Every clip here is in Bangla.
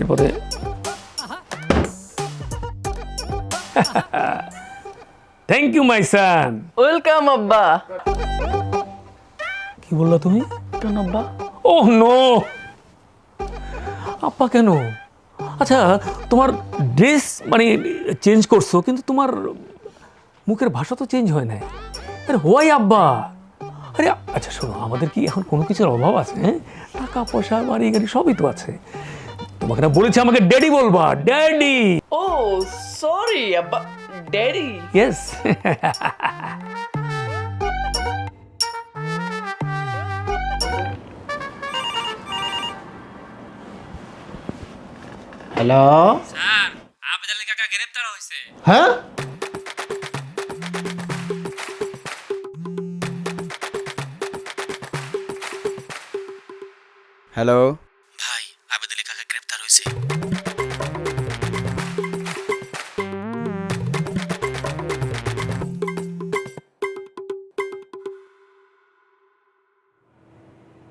এরপরে thank you my son welcome আব্বা। কি বললা তুমি? কেন আব্বা? ও নো আপা কেন? আচ্ছা তোমার ড্রেস মানে চেঞ্জ করছ কিন্তু তোমার মুখের ভাষা তো চেঞ্জ হয় নাই। আরে হোয়াই আব্বা? আরে আচ্ছা শোনো আমাদের কি এখন কোনো কিছুর অভাব আছে হ্যাঁ? টাকা পয়সা বাড়ি গাড়ি সবই তো আছে। তোমাকে না বলেছি আমাকে ড্যাডি বলবা ড্যাডি ও সরি আব্বা daddy yes hello sir Abed Ali কাকা গ্রেপ্তার হয়েছে। হ্যাঁ? Hello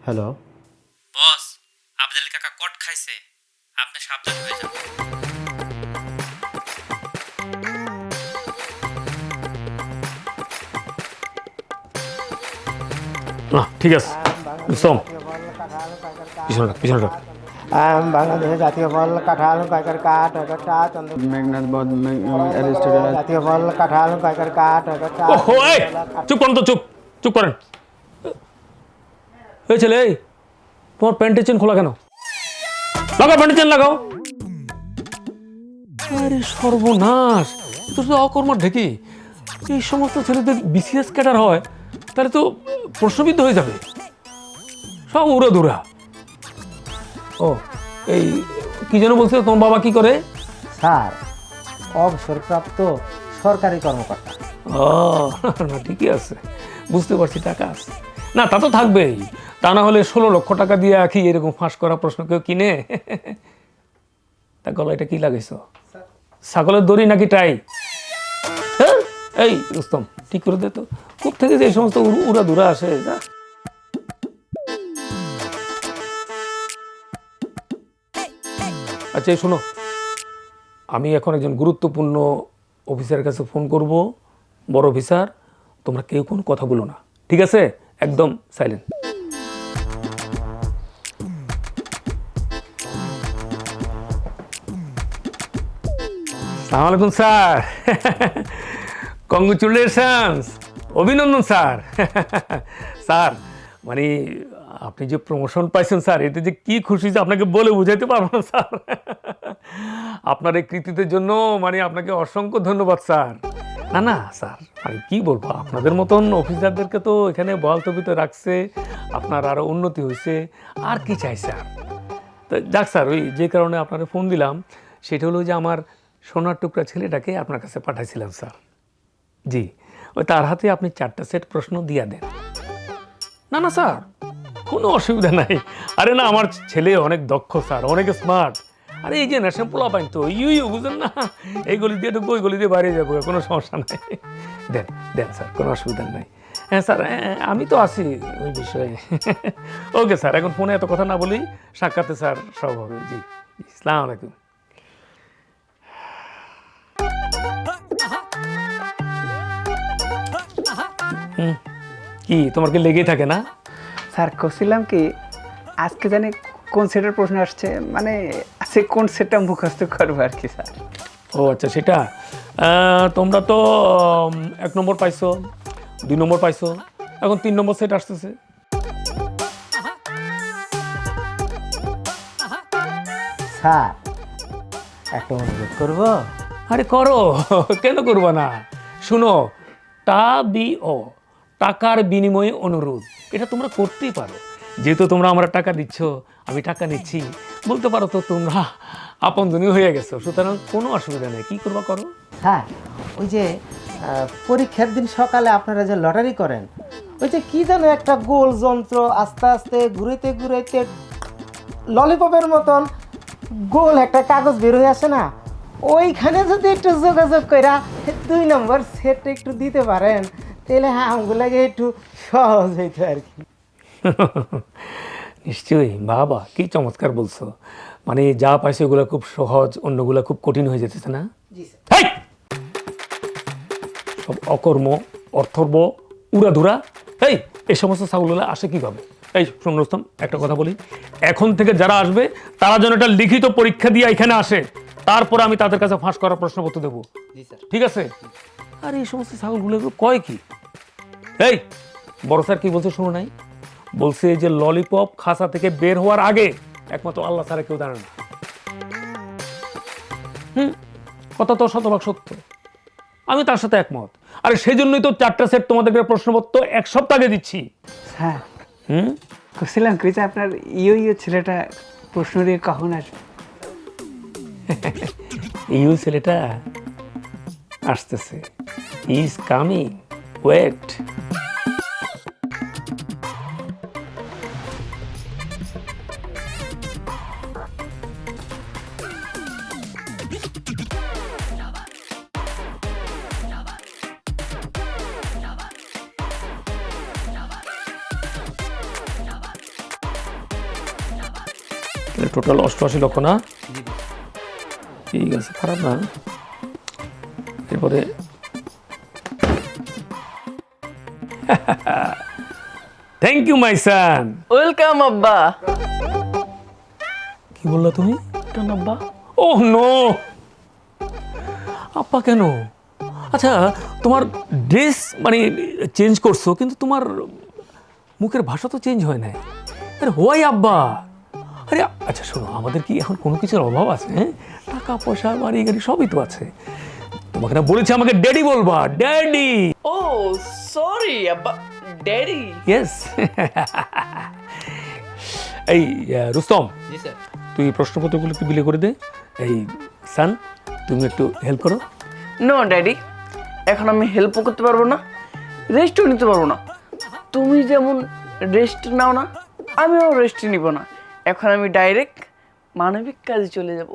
hello. Boss Abed Ali কাকা কট খাইছে। আপনি সাবধান হয়ে যান। না ঠিক আছে। সোম পিছনে রাখ পিছনে রাখ আম জাতীয় ফল কাঁঠাল পাইকার কাঠ একটা চন্দ্র মেঘনাথ বধ জাতীয় ফল কাঁঠাল পাইকার কাঠ একটা চুপ করেন তো চুপ। চুপ করেন। এই ছেলে এই তোমার প্যান্টের চেন খোলা কেন? লাগাও প্যান্টের চেন লাগাও। আরে সর্বনাশ তো শুধু অকর্মার ঢেকি। এই সমস্ত ছেলেদের বিসিএস ক্যাডার হয় তাহলে তো প্রশ্নবিদ্ধ হয়ে যাবে। সব উড়ে দুরা। ও এই কি যেন বলছে তোমার বাবা কি করে? স্যার অবসরপ্রাপ্ত সরকারি কর্মকর্তা। ও না ঠিকই আছে বুঝতে পারছি টাকা আছে। না তা তো থাকবেই। তা না হলে ষোলো লক্ষ টাকা দিয়ে কি এরকম ফাঁস করা প্রশ্ন কেউ কিনে? তা গলা এটা কি লাগাইছ? ছাগলের দড়ি নাকি টাই? হ্যাঁ? এই রুস্তম ঠিক করে দে তো। খুব থেকে যে এই সমস্ত উড়- দুরা আসে? যা। আচ্ছা শোনো। আমি এখন একজন গুরুত্বপূর্ণ অফিসারের কাছে ফোন করব, বড় অফিসার, তোমরা কেউ কোনো কথা বলো না। ঠিক আছে? একদম সাইলেন্ট সালাম স্যার। কংগ্রেচুলেশনস। অভিনন্দন, স্যার। স্যার মানে আপনি যে প্রমোশন পাইছেন, স্যার, এতে যে কি খুশি যে আপনাকে বলে বুঝাইতে পারব না, স্যার। আপনার এই কৃতিত্বের জন্য মানে আপনাকে অসংখ্য ধন্যবাদ, স্যার। না না, স্যার মানে কি বলব? আপনাদের মতন অফিসারদেরকে তো এখানে বহাল তবিতে রাখছে, আপনার আরও উন্নতি হয়েছে আর কি চাই, স্যার? তো যাক, স্যার, ওই যে কারণে আপনাকে ফোন দিলাম, সেটা হলো যে আমার সোনার টুকরা ছেলেটাকে আপনার কাছে পাঠাইছিলাম, স্যার। জি। ওই তার হাতে আপনি চারটা সেট প্রশ্ন দিয়া দেন। না না, স্যার। কোনো অসুবিধা নাই। আরে না, আমার ছেলে অনেক দক্ষ, স্যার। অনেক স্মার্ট আরে এই যে ন্যাশনাল পোলা পাইন তো ইউ ইউ বুঝলেন না? এই গলি দিয়ে ঢুকবো, ওই গলি দিয়ে বাইরে যাব, কোনো সমস্যা নাই। দেন দেন, স্যার, কোনো অসুবিধা নাই। হ্যাঁ স্যার আমি তো আছি ওই বিষয়ে। ওকে, স্যার, এখন ফোনে এত কথা না বলি, সাক্ষাতে, স্যার, সব হবে। জি ইসলাম আলাইকুম। কি তোমার কি লেগেই থাকে না? স্যার করছিলাম কি আজকে জানি কোন সেটের প্রশ্ন আসছে মানে আজকে কোন সেটটা মুখস্থ করব আর কি স্যার। ও আচ্ছা সেটা? তোমরা তো এক নম্বর পাইছো দুই নম্বর পাইছো এখন তিন নম্বর সেট আসতেছে। স্যার একটা অনুরোধ করব? আরে করো কেন করব না? শুনো টা বি ও। টাকার বিনিময়ে অনুরোধ। এটা তোমরা করতেই পারো। যেহেতু তোমরা আমরা টাকা দিচ্ছ, আমি টাকা নিচ্ছি, বলতে পারো তো তোমরা আপন আপনজনী হয়ে গেছো। সুতরাং কোনো অসুবিধা নেই। কি করবা করো? হ্যাঁ ওই যে পরীক্ষার দিন সকালে আপনারা যে লটারি করেন, ওই যে কী যেন একটা গোল যন্ত্র আস্তে আস্তে ঘুরাইতে ঘুরাইতে ললিপপের মতন গোল একটা কাগজ বের হয়ে আসে না? ওইখানে যদি একটু যোগাযোগ কইরা দুই নম্বর সেটটা একটু দিতে পারেন। তাহলে হ্যাঁ আমগুলাকে একটু সহজ হইতো আর কি। নিশ্চয়ই। বাবা কি চমৎকার বলছো। মানে যা পাইছে ওগুলো খুব সহজ অন্যগুলো খুব কঠিন হয়ে যেতেছে না! সব অকর্ম অর্থর্ব উড়াধুরা। এই এই সমস্ত ছাগলগুলো আসে কীভাবে? এই শোন রুস্তম একটা কথা বলি। এখন থেকে যারা আসবে তারা যেন একটা লিখিত পরীক্ষা দিয়ে এখানে আসে। তারপর আমি তাদের কাছে ফাঁস করার প্রশ্নপত্র দেবো। ঠিক আছে? আর এই সমস্ত ছাগলগুলো কয় কি? এই বড় স্যার কি বলছে শোনো নাই? বলছে যে ললিপপ খাসা থেকে বের হওয়ার আগে একমাত্র আল্লাহ ছাড়া কেউ দাঁড়ান হুম কথা তো শতভাগ সত্য। আমি তার সাথে একমত। আরে সেই জন্যই তো চারটা সেট তোমাদেরকে প্রশ্নপত্র এক সপ্তাহ আগে দিচ্ছি। হ্যাঁ হুম? করছিলাম কি যে আপনার ইয়ো ইয়ো ছেলেটা প্রশ্ন দিয়ে কখন আসবে? ওই ছেলেটা আসতেছে। ইজ কামিং ওয়েট টোটাল অষ্টআশি লক্ষ না? ঠিক আছে খারাপ না। এরপরে thank you my son welcome আব্বা। কি বললা তুমি? কেন আব্বা? ওহ নো আপা কেন? আচ্ছা তোমার ড্রেস মানে চেঞ্জ করছ কিন্তু তোমার মুখের ভাষা তো চেঞ্জ হয় না আরে হোয়াই আব্বা? আরে আচ্ছা শোনো আমাদের কি এখন কোনো কিছুর অভাব আছে হ্যাঁ? টাকা পয়সা বাড়ি গাড়ি সবই তো আছে। তোমাকে না বলেছি আমাকে ড্যাডি বলবা ড্যাডি ও সরি আব্বা ড্যাডি ইয়েস এই রুস্তম তুই প্রশ্নপত্রগুলো একটু বিলে করে দে। এই সান তুমি একটু হেল্প করো। নো ড্যাডি এখন আমি হেল্পও করতে পারব না রেস্টও নিতে পারব না। তুমি যেমন রেস্ট নাও না আমিও রেস্ট নিব না। এখন আমি ডাইরেক্ট মানবিক কাজে চলে যাব।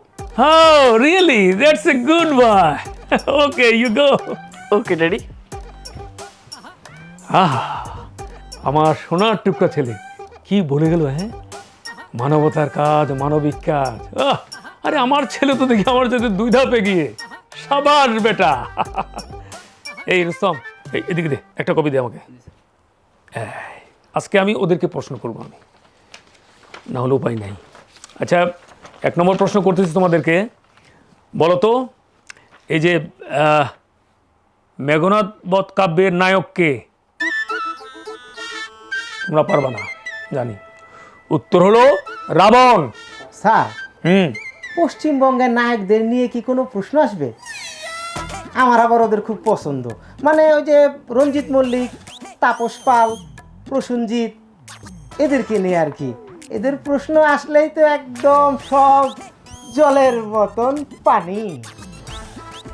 Oh, really? That's a good one. okay, you go. Okay daddy আহ আমার সোনার টুকরা ছেলে। কি বলে গেল হ্যাঁ? মানবতার কাজ মানবিক কাজ। আহ, আরে আমার ছেলে তো দেখি আমার সাথে দুই ধাপে গিয়ে সাবাস বেটা। এই রুস্তম এই এদিকে দে একটা কপি দে আমাকে। আজকে আমি ওদেরকে প্রশ্ন করব আমি। না হলে উপায় নাই। আচ্ছা এক নম্বর প্রশ্ন করতেছি তোমাদেরকে। বলো তো এই যে মেঘনাথ বধ কাব্যের নায়ক কে? তোমরা পারবা না জানি। উত্তর হলো রাবণ। স্যার হুম। পশ্চিমবঙ্গের নায়কদের নিয়ে কি কোনো প্রশ্ন আসবে? আমার আবার ওদের খুব পছন্দ। মানে ওই যে রঞ্জিত মল্লিক তাপস পাল প্রসেনজিৎ এদেরকে নিয়ে আর কি। এদের প্রশ্ন আসলেই তো একদম সব জলের মতন পানি।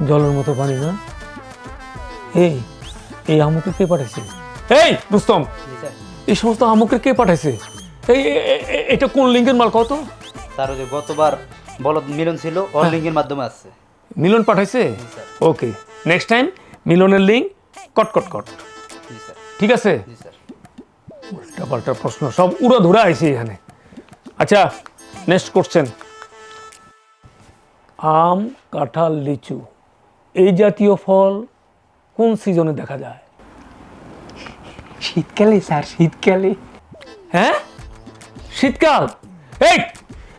জলের মতো পানি না? এই এই আমুকে কে পাঠাইছে? এই রুস্তম এই সমস্ত আমুকে কে পাঠাইছে? এই এটা কোন লিঙ্কের মাল কত তার ওই যে গতবার বলদ মিলন ছিল অনলিঙ্কের মাধ্যমে আসছে। মিলন পাঠাইছে? ওকে নেক্সট টাইম মিলনের লিঙ্ক কট কট কট। ঠিক আছে? স্যার। উল্টা পাল্টা প্রশ্ন সব উড়া ধরা আইছে এখানে। আচ্ছা নেক্সট কোশ্চেন আম কাঁঠাল লিচু এই জাতীয় ফল কোন সিজনে দেখা যায়? শীতকালে স্যার শীতকালে। হ্যাঁ? শীতকাল? এই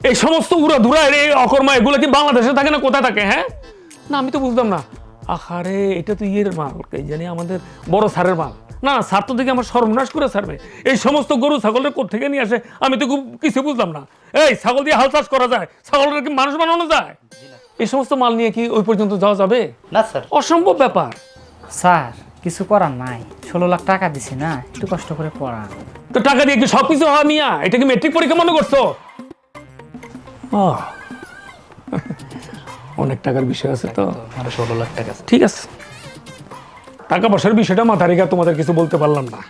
এই সমস্ত উড়া ধুরা এই অকর্মা এগুলো কি বাংলাদেশে থাকে না কোথায় থাকে হ্যাঁ? না আমি তো বুঝতাম না। আহারে এটা তো ইয়ের মাল এই জানি আমাদের বড় স্যারের মাল। না স্যার তো দেখে আমার সর্বনাশ করে সারবে। এই সমস্ত গরু ছাগলের কোথেকে নিয়ে আসে? আমি তো খুব কিছু বুঝলাম না। এই ছাগল দিয়ে হাল চাষ করা যায়? ছাগলের কি মানুষ বানানো যায়? এই সমস্ত মাল নিয়ে কি ওই পর্যন্ত যাওয়া যাবে? না স্যার। অসম্ভব ব্যাপার। স্যার কিছু করার নাই। ষোলো লাখ টাকা দিছি না একটু কষ্ট করে পড়া তো টাকা দিয়ে কি সব কিছু হয় মিয়া? এটা কি মেট্রিক পরীক্ষা মনে করছ? আহ, অনেক টাকার বিষয় আছে তো। আরও ষোলো লাখ টাকা ঠিক আছে। টাকা পয়সার বিষয়টা মাথা রেখে তোমাদের কিছু বলতে পারলাম না।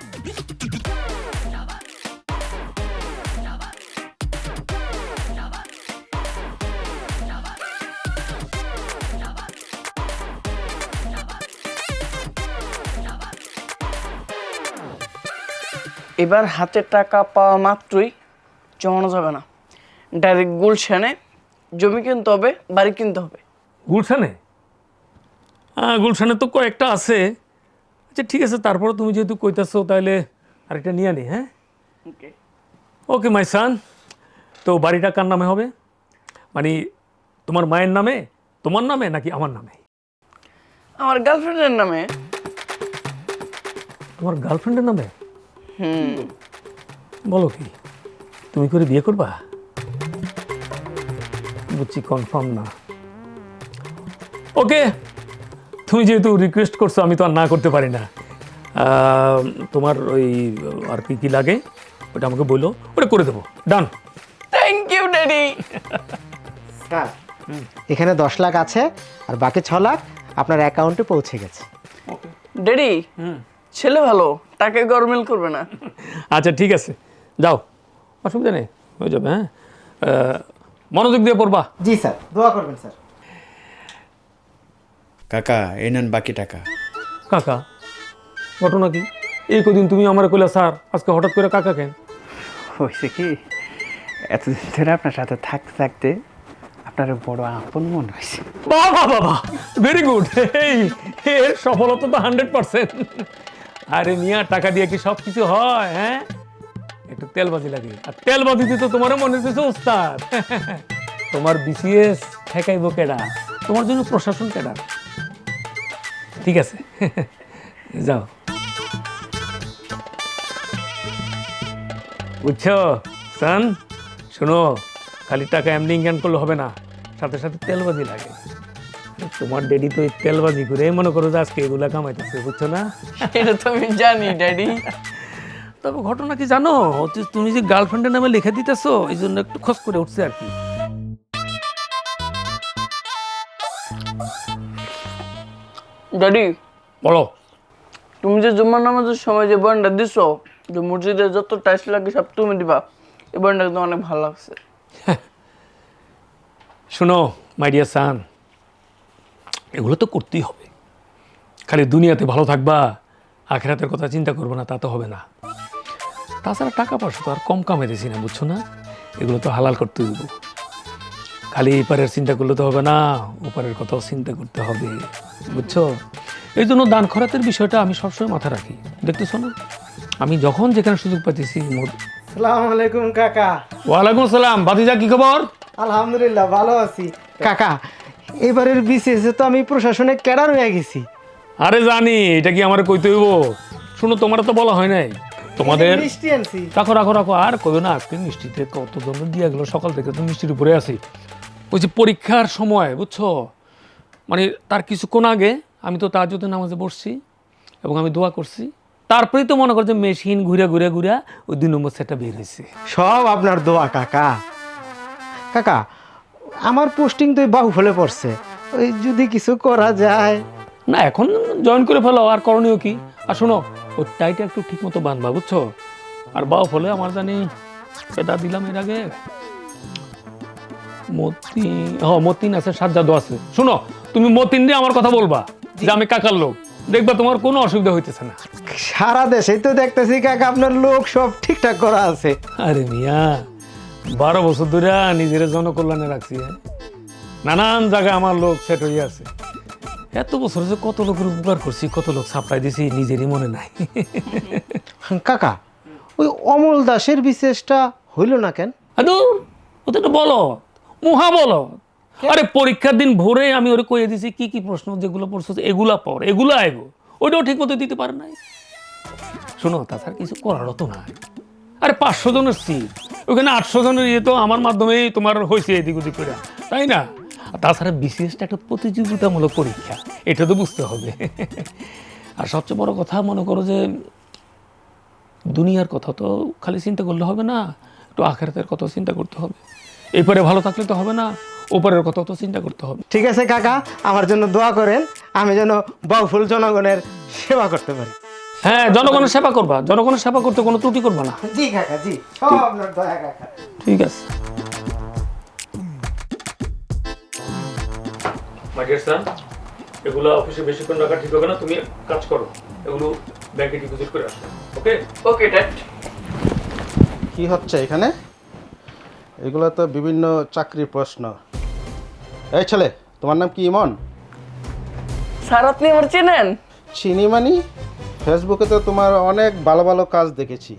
এবার হাতে টাকা পাওয়া মাত্রই জমানো যাবে না। ডাইরেক্ট গুলশানে জমি কিনতে হবে বাড়ি কিনতে হবে। গুলশানে? হ্যাঁ গুলশানে তো কয়েকটা আছে। আচ্ছা ঠিক আছে তারপরে তুমি যেহেতু কইতাছো তাহলে আরেকটা নিয়ে নি হ্যাঁ? ওকে ওকে মাই সান তো বাড়িটা কার নামে হবে? মানে তোমার মায়ের নামে? তোমার নামে নাকি আমার নামে? আমার গার্লফ্রেন্ডের নামে। তোমার গার্লফ্রেন্ডের নামে? হুম। বলো কি তুমি করে বিয়ে করবা? বুঝছি কনফার্ম না। ওকে তুমি যেহেতু রিকোয়েস্ট করছ আমি তো আর না করতে পারি না। তোমার ওই আর কি কি লাগে? ওটা আমাকে বলল ওটা করে দেবো। Done thank you daddy sir এখানে দশ লাখ আছে আর বাকি ছ লাখ আপনার অ্যাকাউন্টে পৌঁছে গেছে। ড্যাডি ছেলে ভালো তাকে গরমিল করবে না। আচ্ছা ঠিক আছে। যাও। অসুবিধা নেই হয়ে যাবে হ্যাঁ? মনোযোগ দিয়ে পড়বা। জি স্যার দোয়া করবেন স্যার। কাকা এই নেন বাকি টাকা। কাকা ঘটনা কি? এই কদিন তুমি আমার কইলা স্যার আজকে হঠাৎ করে কাকা কেন? হয়েছে কি এতদিন ধরে আপনার সাথে থাকতে থাকতে আপনার বড় আপন মনে হয়েছে। বাবা বাবা ভেরি গুড এই এর সফলতা তো হান্ড্রেড পার্সেন্ট আরে মিয়া টাকা দিয়ে কি সব কিছু হয় হ্যাঁ? একটু লাগে। আর মনে হচ্ছে উস্তাদ। তোমার বিসিএস ঠেকাইব কেডা? তোমার জন্য প্রশাসন কেডা? ঠিক আছে, যাও। বুঝছ? সান, শোনো, খালি টাকা এমনি ইনকাম করলে হবে না। সাথে সাথে তেলবাজি লাগে। তোমার ডেডি তো তেলবাজি করে মনে করো যে আজকে এগুলা কামাইতেছে, বুঝছ না? এটা জানি ড্যাডি তবে ঘটনা কি জানো? তুমি যে গার্লফ্রেন্ডের নামে লিখে দিতেছো এই জন্য একটু খোঁজ করে উঠছে আর কি। ড্যাডি বলো। তুমি যে জুম্মার নামাজের সময় যে বয়ানটা দিছো যে মসজিদে যত টাইস লাগে সব তুমি দিবা এই বয়ানটা কিন্তু অনেক ভালো লাগছে। শোনো মাই ডিয়ার সান এগুলো তো করতেই হবে। খালি দুনিয়াতে ভালো থাকবা আখেরাতের কথা চিন্তা করব না তা তো হবে না। তাছাড়া টাকা পয়সা তো আর কম কামে কামাইতেছি না বুঝছ না? এগুলো তো হালাল করতে হইব। খালি এপারের চিন্তা করলে তো হবে না ওপারের কথাও চিন্তা করতে হবে বুঝছ? এই জন্য দান খরাতের বিষয়টা আমি সবসময় মাথায় রাখি দেখতেছো না? আমি যখন যেখানে সুযোগ পাইতেছি মোদ- সালাম আলাইকুম কাকা। ওয়ালাইকুম আসসালাম বাতিজা কি খবর? আলহামদুলিল্লাহ ভালো আছি। কাকা এবারের বিসিএসে তো আমি প্রশাসনে ক্যাডার হয়ে গেছি। আরে জানি এটা কি আমার কইতে হইব? শুনো তোমার তো বলা হয় নাই। তোমাদের মিষ্টি আনছি। রাখো রাখো রাখো আর কবে না আজকে মিষ্টিতে কত জন দিয়ে গেলো সকাল থেকে তো মিষ্টির উপরে আছি। ওই যে পরীক্ষার সময় বুঝছ? মানে তার কিছুক্ষণ আগে আমি তো তার যদি নামাজে বসছি এবং আমি দোয়া করছি। তারপরেই তো মনে করো যে মেশিন ঘুরে ঘুরে ঘুরে ওই দুই নম্বর সেটটা বের হয়েছে সব আপনার দোয়া কাকা। কাকা আমার পোস্টিং তো বাহু ফলে পড়ছে। ওই যদি কিছু করা যায়। না এখন জয়েন করে ফেলো আর করণীয় কি? আর শোনো ওই টাইটা একটু ঠিক মতো বাঁধবা বুঝছ? আর বাও ফলে আমার জানি এটা দিলাম এর আগে। মতিন হ মতিন আছে সাজ্জাদও আছে। শোনো তুমি মতিন দিয়ে আমার কথা বলবা যে আমি কাকার লোক। দেখবা তোমার কোনো অসুবিধা হইতেছে না। সারা দেশে তো দেখতেছি কাকা আপনার লোক সব ঠিকঠাক করা আছে। আরে মিয়া বারো বছর ধরে নিজের জনকল্যাণে রাখছি হ্যাঁ? নানান জায়গায় আমার লোক সেট হয়ে আছে। এত বছর যে কত লোকের উপকার করছি কত লোক সাপ্লাই দিছি নিজেরই মনে নাই। কাকা ওই অমল দাসের বিশেষটা হইল না কেন? আদুর তো বলো মহা বলো। আরে পরীক্ষার দিন ভোরে আমি ওরে কইয়ে দিছি কি কি প্রশ্ন যেগুলো পড়ছো এগুলা পর এগুলা আইবো। ওইটাও ঠিক মতো দিতে পারে নাই। শোনো তাছাড়া কিছু করারও তো নাই। আরে পাঁচশো জনের সিট ওখানে আটশো জনের ইয়ে তো আমার মাধ্যমেই তোমার হয়েছে এদিক ওদিক করে তাই না? তাছাড়া বিসিএসটা একটা প্রতিযোগিতামূলক পরীক্ষা এটা তো বুঝতে হবে। আর সবচেয়ে বড় কথা মনে করো যে দুনিয়ার কথা তো খালি চিন্তা করলে হবে না একটু আখেরাতের কথা চিন্তা করতে হবে। এপারে ভালো থাকলে তো হবে না ওপারের কথা তো চিন্তা করতে হবে। ঠিক আছে কাকা আমার জন্য দোয়া করেন আমি যেন বাউফুল জনগণের সেবা করতে পারি। হ্যাঁ জনগণের সেবা করবা জনগণের সেবা করতে কোনো ত্রুটি করবা না। জি কাকা জি সব আপনার এগুলো অফিসে বেশিক্ষণ রাখা ঠিক হবে না তুমি কাজ করো এগুলো ব্যাংকে ডিপোজিট করে আসো ওকে ওকে ড্যাড কি হচ্ছে এখানে? এগুলো তো বিভিন্ন চাকরির প্রশ্ন। এই ছেলে তোমার নাম কি ইমন? স্যার আপনি আমার চেনেন? চিনি মানি? ফেসবুকে তো তোমার অনেক ভালো ভালো কাজ দেখেছি।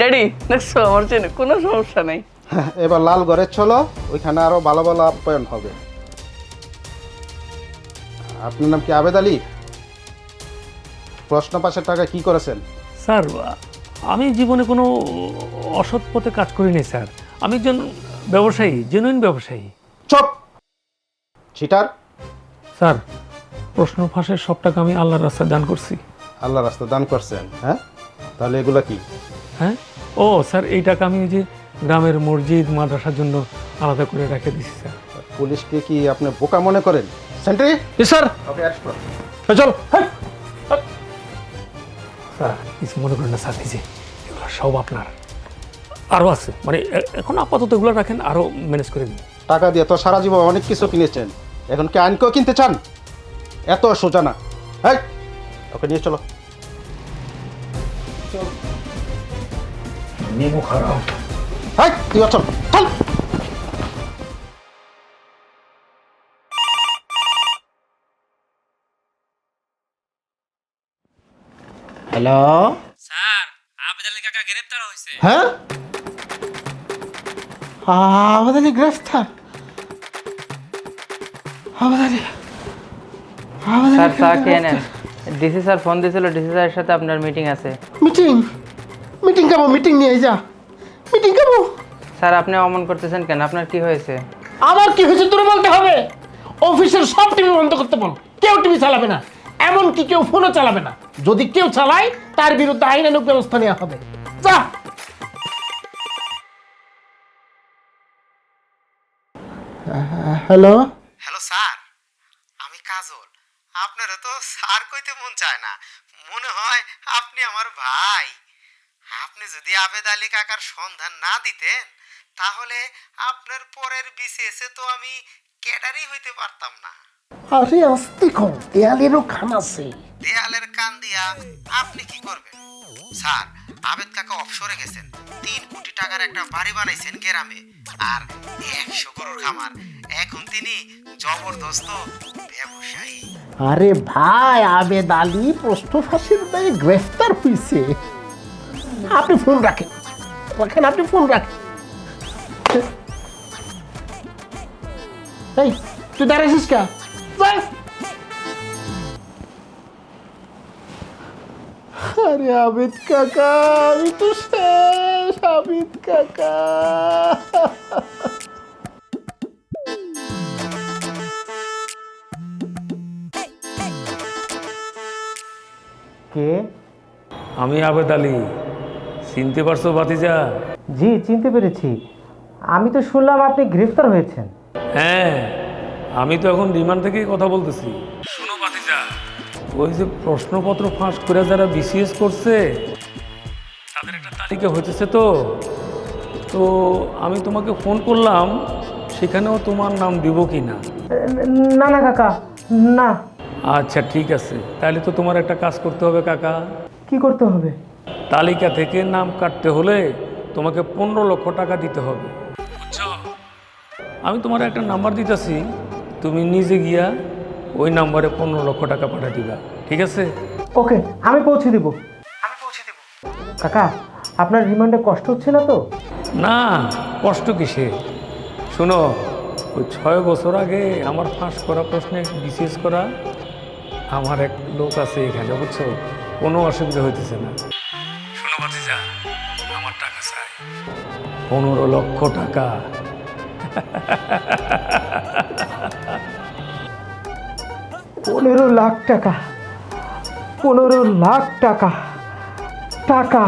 ড্যাডি দেখছ আমার চেনে কোনো সমস্যা নেই। এবার লাল ঘরে চলো ওইখানে আরও ভালো ভালো আপ্যায়ন হবে। আপনার নাম কি আবেদ আলী? প্রশ্ন পাশের টাকা কি করেছেন? স্যার আমি জীবনে কোনো অসৎ পথে কাজ করিনি স্যার। আমি একজন ব্যবসায়ী জেনুইন ব্যবসায়ী। চপ! চিটার? স্যার প্রশ্ন ফাঁসের সব টাকা আমি আল্লাহর রাস্তায় দান করছি। আল্লাহ রাস্তা দান করছেন হ্যাঁ? তাহলে এগুলা কি? হ্যাঁ? ও স্যার এই টাকা আমি ওই যে গ্রামের মসজিদ মাদ্রাসার জন্য আলাদা করে রেখে দিছি স্যার। পুলিশকে কি আপনি বোকা মনে করেন? সেন্ট্রি স্যার ওকে করো চল। স্যার কিছু মনে করেন না স্যার এই যে এগুলো সব আপনার। আরও আছে মানে এ- এখন আপাতত এগুলো রাখেন আরও ম্যানেজ করে দিন। টাকা দিয়ে তো সারা জীবন অনেক কিছু কিনেছেন। এখন কি আইনকেও কিনতে চান? এত সোজা না। হ্যাঁ ওকে নিয়ে চলো। নেমো খারাপ। হ্যাঁ তুই চল। চল! হ্যালো স্যার আবেদ আলী কাকা গ্রেপ্তার হয়েছে হ্যাঁ? আমাদের গ্রেফতার। আমাদের স্যার চা খেয়ে নেন ডিসি স্যার ফোন দিয়েছিল ডিসি স্যারের সাথে আপনার মিটিং আছে। মিটিং মিটিং কেমন মিটিং নিয়ে যা। মিটিং কেমন স্যার আপনি অমন করতেছেন কেন? আপনার কি হয়েছে? আমার কি হয়েছে তোর বলতে হবে? অফিসের সব টিভি বন্ধ করতে বল। কেউ টিভি চালাবে না। এমনকি কেউ ফোনও চালাবে না। যদি কেউ চালায় তার বিরুদ্ধে আইনানুক ব্যবস্থা নেওয়া হবে। যা! হ্যালো? হ্যালো স্যার আমি কাজল। আপনারও তো স্যার কইতে মন চায় না। মনে হয় আপনি আমার ভাই। আপনি যদি আবেদ আলী কাকার সন্ধান না দিতেন তাহলে আপনার পরের বিসিএসে তো আমি ক্যাডারই হইতে পারতাম না। আরে আস্তে কম দেয়ালেরও খান আছে। দেয়ালের কান দিয়া আপনি কি করবেন? স্যার, আবেদ কাকা অবসরে গেছেন। তিন কোটি টাকার একটা বাড়ি বানাইছেন গ্রামে। আর একশো গরুর খামার। এখন তিনি জবরদস্ত ব্যবসায়ী। আরে ভাই, আবেদ আলী প্রশ্ন ফাঁসির দায়ে গ্রেফতার হয়েছে আপনি ফোন রাখেন। রাখেন, আপনি ফোন রাখেন। এই, তুই দাঁড়াইছিস কা? আরে আবিদ কাকা আমি তো শেষ আবিদ কাকা। কে? আমি আবেদ আলী। চিনতে পারছ বাতিজা জি চিনতে পেরেছি। আমি তো শুনলাম আপনি গ্রেফতার হয়েছেন। হ্যাঁ আমি তো এখন রিমান্ড থেকেই কথা বলতেছি। ওই যে প্রশ্নপত্র ফাঁস করে যারা বিসিএস করছে তাদের একটা তালিকা হইতেছে তো। তো আমি তোমাকে ফোন করলাম সেখানেও তোমার নাম দিব কি না? না না কাকা না। আচ্ছা ঠিক আছে। তাহলে তো তোমার একটা কাজ করতে হবে কাকা। কি করতে হবে? তালিকা থেকে নাম কাটতে হলে তোমাকে পনেরো লক্ষ টাকা দিতে হবে। বুঝছ? আমি তোমার একটা নাম্বার দিতেছি। তুমি নিজে গিয়া ওই নাম্বারে পনেরো লক্ষ টাকা পাঠিয়ে দিবা। ঠিক আছে? ওকে আমি পৌঁছে দিব। আমি পৌঁছে দিব কাকা আপনার রিমান্ডে কষ্ট হচ্ছে না তো? না কষ্ট কিসে? শোনো ওই ছয় বছর আগে আমার ফাঁস করা প্রশ্নে বিশেষ করা আমার এক লোক আছে এখানে বুঝছ? কোনো অসুবিধা হইতেছে না। শোনো ভাতিজা আমার টাকা চাই। পনেরো লক্ষ টাকা। পনেরো লাখ টাকা পনেরো লাখ টাকা টাকা।